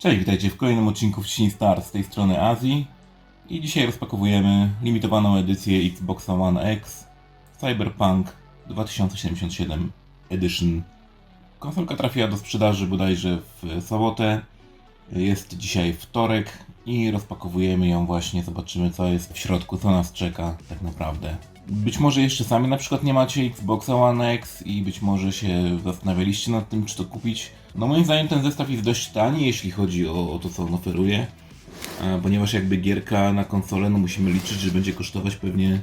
Cześć, witajcie w kolejnym odcinku Wciśnij Start z tej strony Azji. I dzisiaj rozpakowujemy limitowaną edycję Xbox One X Cyberpunk 2077 Edition. Konsolka trafiła do sprzedaży bodajże w sobotę. Jest dzisiaj wtorek i rozpakowujemy ją właśnie, zobaczymy co jest w środku, co nas czeka tak naprawdę. Być może jeszcze sami na przykład nie macie Xboxa One X i być może się zastanawialiście nad tym, czy to kupić. No moim zdaniem ten zestaw jest dość tani, jeśli chodzi o, o to, co on oferuje. Ponieważ jakby gierka na konsolę, no musimy liczyć, że będzie kosztować pewnie...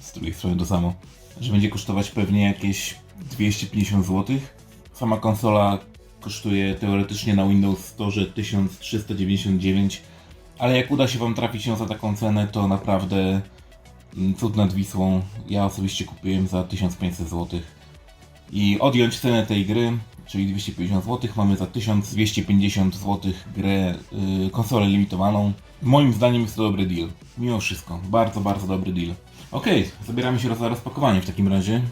Z drugiej strony to samo. Że będzie kosztować pewnie jakieś 250 zł. Sama konsola kosztuje teoretycznie na Windows Store 1399, ale jak uda się Wam trafić ją za taką cenę, to naprawdę cud nad Wisłą. Ja osobiście kupiłem za 1500 zł. I odjąć cenę tej gry, czyli 250 zł, mamy za 1250 zł grę, yy, konsolę limitowaną. Moim zdaniem jest to dobry deal. Mimo wszystko, bardzo, bardzo dobry deal. Okej, zabieramy się za rozpakowanie w takim razie.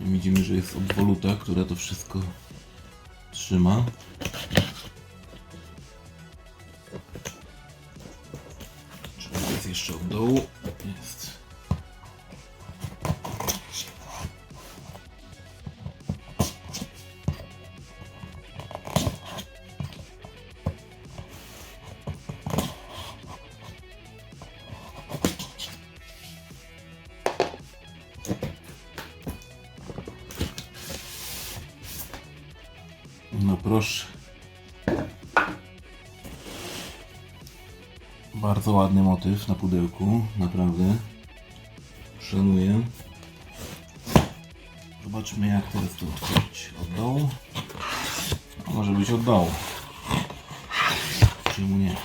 Widzimy, że jest obwoluta, która to wszystko trzyma. Jest jeszcze od Bardzo ładny motyw na pudełku, naprawdę. Szanuję. Zobaczmy jak teraz to otworzyć. Od dołu? Może być od dołu. Czemu nie?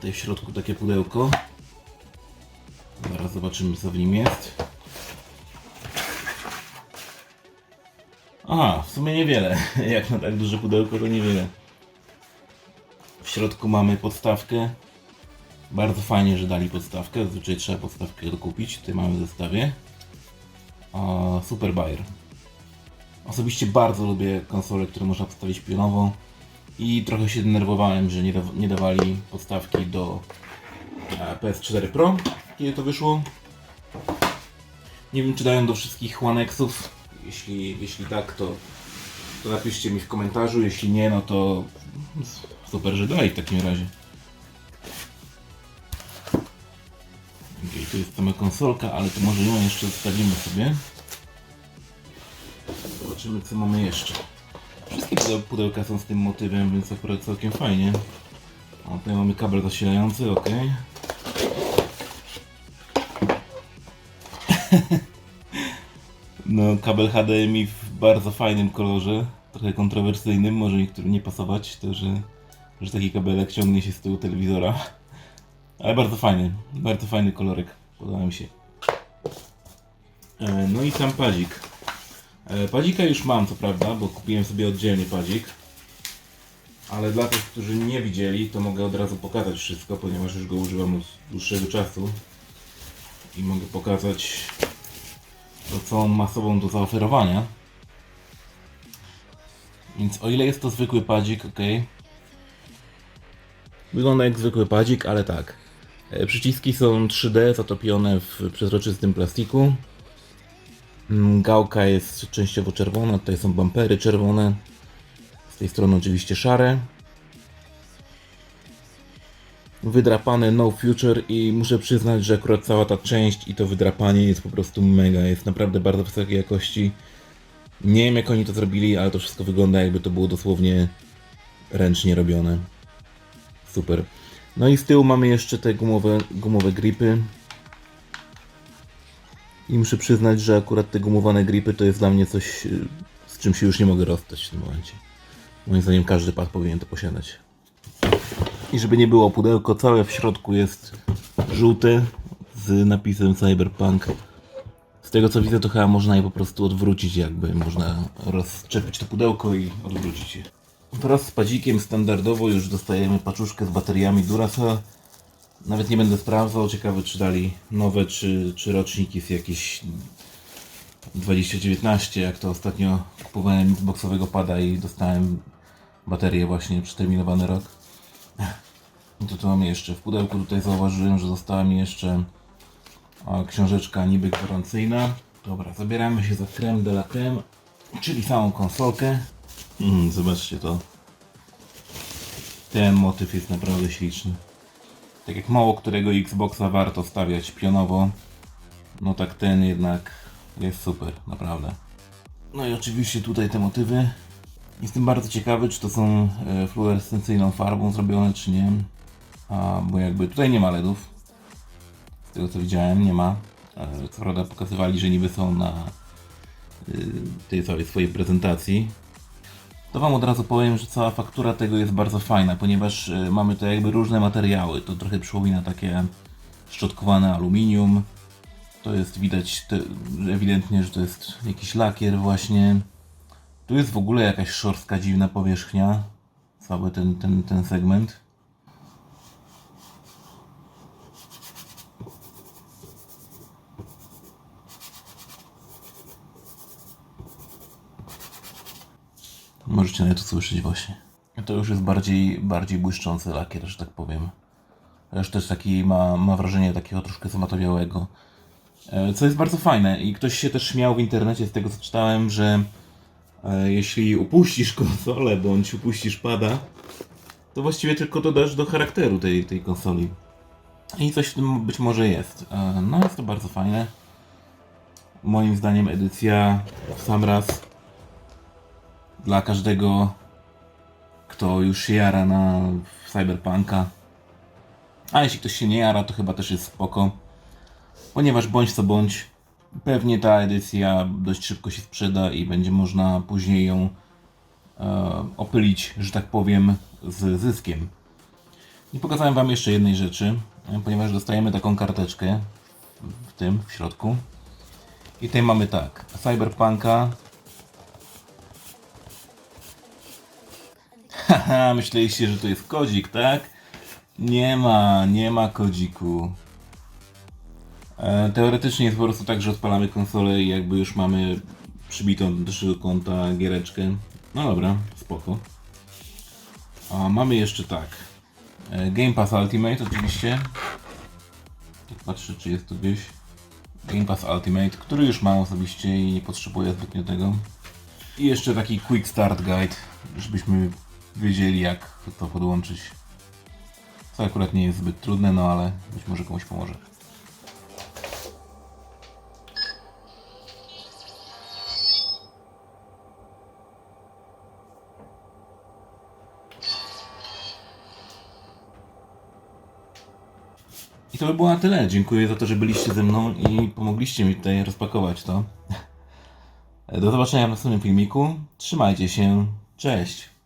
Tutaj w środku takie pudełko. Zaraz zobaczymy co w nim jest. Aha, w sumie niewiele. Jak na tak duże pudełko to niewiele. W środku mamy podstawkę. Bardzo fajnie, że dali podstawkę. Zazwyczaj trzeba podstawkę dokupić. Tutaj mamy w zestawie. Super Bayer. Osobiście bardzo lubię konsole, które można postawić pionowo. I trochę się denerwowałem, że nie, da, nie dawali podstawki do e, PS4 Pro, kiedy to wyszło. Nie wiem, czy dają do wszystkich One Xów. Jeśli, jeśli tak, to, to napiszcie mi w komentarzu. Jeśli nie, no to super, że dali w takim razie. Okej, tu jest sama konsolka, ale to może ją jeszcze zostawimy sobie. Zobaczymy, co mamy jeszcze. Pudełka są z tym motywem, więc akurat całkiem fajnie. O, tutaj mamy kabel zasilający, ok. No, kabel HDMI w bardzo fajnym kolorze, trochę kontrowersyjnym, może niektórym nie pasować, to że, że taki kabelek ciągnie się z tyłu telewizora. Ale bardzo fajny, bardzo fajny kolorek, podoba mi się. E, No i sam padzik. E, Padzika już mam, co prawda, bo kupiłem sobie oddzielnie padzik. Ale dla tych, którzy nie widzieli, to mogę od razu pokazać wszystko, ponieważ już go używam od dłuższego czasu. I mogę pokazać to, co on ma sobą do zaoferowania. Więc o ile jest to zwykły padzik, ok. Wygląda jak zwykły padzik, ale tak. E, Przyciski są 3D, zatopione w przezroczystym plastiku. Mm, Gałka jest częściowo czerwona, tutaj są bumpery czerwone. Z tej strony oczywiście szare. Wydrapane No Future i muszę przyznać, że akurat cała ta część i to wydrapanie jest po prostu mega. Jest naprawdę bardzo wysokiej jakości. Nie wiem jak oni to zrobili, ale to wszystko wygląda jakby to było dosłownie ręcznie robione. Super. No i z tyłu mamy jeszcze te gumowe, gumowe gripy. I muszę przyznać, że akurat te gumowane gripy to jest dla mnie coś, y, z czym się już nie mogę rozstać w tym momencie. Moim zdaniem każdy pad powinien to posiadać. I żeby nie było, pudełko całe w środku jest żółte z napisem Cyberpunk. Z tego co widzę, to chyba można je po prostu odwrócić, jakby można rozczepić to pudełko i odwrócić je. Wraz z padzikiem standardowo już dostajemy paczuszkę z bateriami Duracell. Nawet nie będę sprawdzał, ciekawe czy dali nowe, czy, czy roczniki z jakieś 2019, jak to ostatnio kupowałem Xboxowego pada i dostałem baterię właśnie przeterminowany rok. I to tu mamy jeszcze w pudełku, tutaj zauważyłem, że została mi jeszcze książeczka niby gwarancyjna. Dobra, zabieramy się za creme de la creme, czyli samą konsolkę. Mm, zobaczcie to. Ten motyw jest naprawdę śliczny. Tak jak mało którego Xboxa warto stawiać pionowo, no tak ten jednak jest super, naprawdę. No i oczywiście tutaj te motywy. Jestem bardzo ciekawy, czy to są e, fluorescencyjną farbą zrobione, czy nie. A, bo jakby tutaj nie ma LEDów. Z tego co widziałem, nie ma. E, Co prawda pokazywali, że niby są na y, tej całej swojej prezentacji. To Wam od razu powiem, że cała faktura tego jest bardzo fajna, ponieważ e, mamy tu jakby różne materiały. To trochę przypomina takie szczotkowane aluminium. To jest widać te, ewidentnie, że to jest jakiś lakier właśnie. Tu jest w ogóle jakaś szorstka dziwna powierzchnia. Cały ten, ten, ten segment. To słyszeć właśnie. To już jest bardziej, bardziej błyszczący lakier, że tak powiem. Już też taki ma, ma wrażenie takiego troszkę zmatowiałego. E, Co jest bardzo fajne i ktoś się też śmiał w internecie z tego co czytałem, że e, jeśli upuścisz konsolę bądź upuścisz pada, to właściwie tylko dodasz do charakteru tej, tej konsoli. I coś w tym być może jest. E, No jest to bardzo fajne. Moim zdaniem edycja w sam raz dla każdego, kto już się jara na Cyberpunka. A jeśli ktoś się nie jara, to chyba też jest spoko. Ponieważ bądź co bądź, pewnie ta edycja dość szybko się sprzeda i będzie można później ją e, opylić, że tak powiem, z zyskiem. Nie pokazałem Wam jeszcze jednej rzeczy, e, ponieważ dostajemy taką karteczkę w tym, w środku. I tutaj mamy tak, Cyberpunka. Haha, myśleliście, że to jest kodzik, tak? Nie ma, nie ma kodziku. E, teoretycznie jest po prostu tak, że odpalamy konsolę i jakby już mamy przybitą do naszego konta giereczkę. No dobra, spoko. A mamy jeszcze tak. E, Game Pass Ultimate oczywiście. Tak patrzę, czy jest to gdzieś. Game Pass Ultimate, który już mam osobiście i nie potrzebuję zbytnio tego. I jeszcze taki Quick Start Guide, żebyśmy wiedzieli jak to podłączyć. Co akurat nie jest zbyt trudne, no ale być może komuś pomoże. I to by było na tyle. Dziękuję za to, że byliście ze mną i pomogliście mi tutaj rozpakować to. Do zobaczenia w następnym filmiku. Trzymajcie się. Cześć.